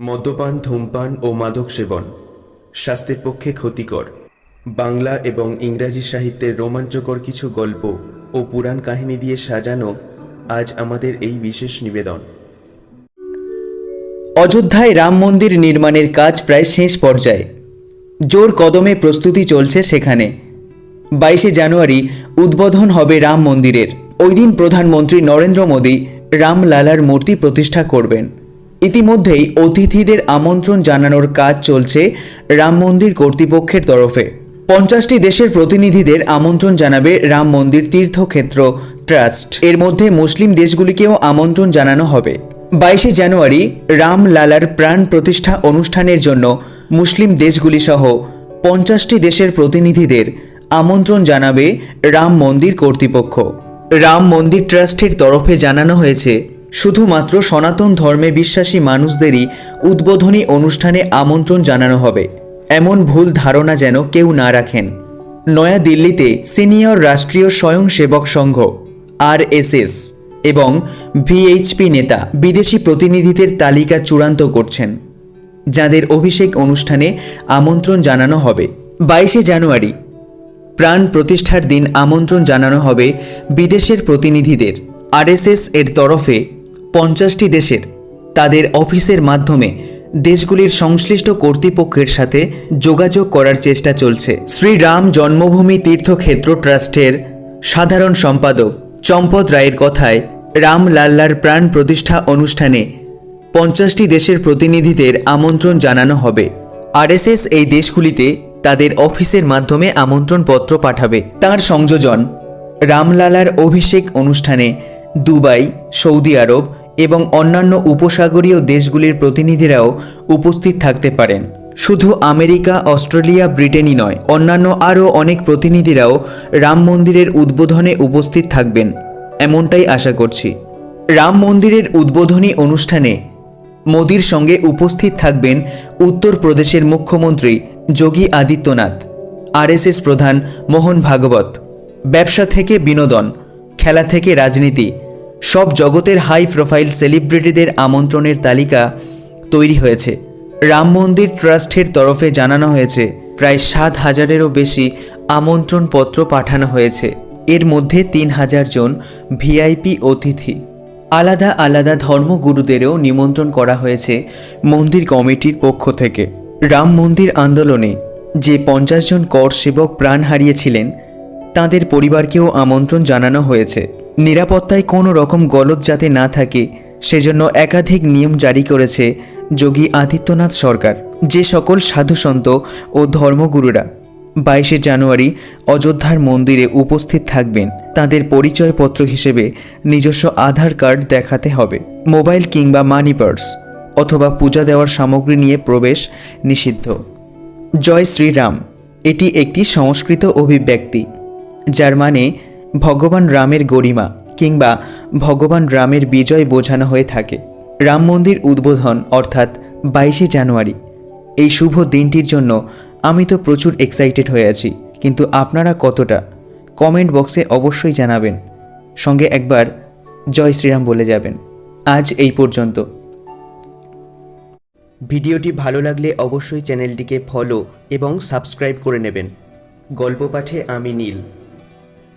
মদ্যপান, ধূমপান ও মাদক সেবন স্বাস্থ্যের পক্ষে ক্ষতিকর। বাংলা এবং ইংরাজি সাহিত্যের রোমাঞ্চকর কিছু গল্প ও পুরাণ কাহিনী দিয়ে সাজানো আজ আমাদের এই বিশেষ নিবেদন। অযোধ্যায় রাম মন্দির নির্মাণের কাজ প্রায় শেষ পর্যায়ে। জোর কদমে প্রস্তুতি চলছে সেখানে। বাইশে জানুয়ারি উদ্বোধন হবে রাম মন্দিরের। ওই দিন প্রধানমন্ত্রী নরেন্দ্র মোদী রামলালার মূর্তি প্রতিষ্ঠা করবেন। ইতিমধ্যেই অতিথিদের আমন্ত্রণ জানানোর কাজ চলছে রাম মন্দির কর্তৃপক্ষের তরফে। পঞ্চাশটি দেশের প্রতিনিধিদের আমন্ত্রণ জানাবে রাম মন্দির তীর্থক্ষেত্র ট্রাস্ট। এর মধ্যে মুসলিম দেশগুলিকেও আমন্ত্রণ জানানো হবে। বাইশে জানুয়ারি রাম লালার প্রাণ প্রতিষ্ঠা অনুষ্ঠানের জন্য মুসলিম দেশগুলি সহ পঞ্চাশটি দেশের প্রতিনিধিদের আমন্ত্রণ জানাবে রাম মন্দির কর্তৃপক্ষ। রাম মন্দির ট্রাস্টের তরফে জানানো হয়েছে শুধুমাত্র সনাতন ধর্মে বিশ্বাসী মানুষদেরই উদ্বোধনী অনুষ্ঠানে আমন্ত্রণ জানানো হবে। এমন ভুল ধারণা যেন কেউ না রাখেন। নয়াদিল্লিতে সিনিয়র রাষ্ট্রীয় স্বয়ংসেবক সংঘ, আরএসএস, এবং ভিএইচপি নেতা, বিদেশি প্রতিনিধিদের তালিকা চূড়ান্ত করছেন। যাদের অভিষেক অনুষ্ঠানে আমন্ত্রণ জানানো হবে। বাইশে জানুয়ারি, প্রাণ প্রতিষ্ঠার দিন আমন্ত্রণ জানানো হবে বিদেশের প্রতিনিধিদের। আরএসএস এর তরফে পঞ্চাশটি দেশের, তাদের অফিসের মাধ্যমে দেশগুলির সংশ্লিষ্ট কর্তৃপক্ষের সাথে যোগাযোগ করার চেষ্টা চলছে। শ্রীরাম জন্মভূমি তীর্থক্ষেত্র ট্রাস্টের সাধারণ সম্পাদক চম্পদ রায়ের কথায় রাম লাল্লার প্রাণ প্রতিষ্ঠা অনুষ্ঠানে পঞ্চাশটি দেশের প্রতিনিধিদের আমন্ত্রণ জানানো হবে। আরএসএস এই দেশগুলিতে তাদের অফিসের মাধ্যমে আমন্ত্রণপত্র পাঠাবে। তার সংযোজন রামলালার অভিষেক অনুষ্ঠানে দুবাই, সৌদি আরব এবং অন্যান্য উপসাগরীয় দেশগুলির প্রতিনিধিরাও উপস্থিত থাকতে পারেন। শুধু আমেরিকা, অস্ট্রেলিয়া, ব্রিটেনই নয়, অন্যান্য আরও অনেক প্রতিনিধিরাও রাম মন্দিরের উদ্বোধনে উপস্থিত থাকবেন, এমনটাই আশা করছি। রাম মন্দিরের উদ্বোধনী অনুষ্ঠানে মোদির সঙ্গে উপস্থিত থাকবেন উত্তরপ্রদেশের মুখ্যমন্ত্রী যোগী আদিত্যনাথ, আরএসএস প্রধান মোহন ভাগবত। ব্যবসা থেকে বিনোদন, খেলা থেকে রাজনীতি সব জগতের হাই প্রোফাইল সেলিব্রিটিদের আমন্ত্রণের তালিকা তৈরি হয়েছে। রাম মন্দির ট্রাস্টের তরফে জানানো হয়েছে, প্রায় সাত হাজারেরও বেশি আমন্ত্রণপত্র পাঠানো হয়েছে। এর মধ্যে তিন হাজার জন ভিআইপি অতিথি। আলাদা আলাদা ধর্মগুরুদেরও নিমন্ত্রণ করা হয়েছে মন্দির কমিটির পক্ষ থেকে। রাম মন্দির আন্দোলনে যে পঞ্চাশ জন কর সেবক প্রাণ হারিয়েছিলেন, তাদের পরিবারকেও আমন্ত্রণ জানানো হয়েছে। নিরাপত্তায় কোনো রকম গলদ যাতে না থাকে, সেজন্য একাধিক নিয়ম জারি করেছে যোগী আদিত্যনাথ সরকার, যে সকল সাধুসন্ত ও ধর্মগুরুরা বাইশে জানুয়ারি অযোধ্যার মন্দিরে উপস্থিত থাকবেন, তাদের পরিচয়পত্র হিসেবে নিজস্ব আধার কার্ড দেখাতে হবে। মোবাইল কিংবা মানি পার্স অথবা পূজা দেওয়ার সামগ্রী নিয়ে প্রবেশ নিষিদ্ধ। জয় শ্রীরাম, এটি একটি সংস্কৃত অভিব্যক্তি, যার মানে ভগবান রামের গরিমা কিংবা ভগবান রামের বিজয় বোঝানো হয়ে থাকে। রাম মন্দির উদ্বোধন অর্থাৎ বাইশে জানুয়ারি। এই শুভ দিনটির জন্য আমি তো প্রচুর এক্সাইটেড হয়ে আছি, কিন্তু আপনারা কতটা? কমেন্ট বক্সে অবশ্যই জানাবেন। সঙ্গে একবার জয় শ্রীরাম বলে যাবেন। আজ এই পর্যন্ত। ভিডিওটি ভালো লাগলে অবশ্যই চ্যানেলটিকে ফলো এবং সাবস্ক্রাইব করে নেবেন। গল্প পাঠে আমি নীল।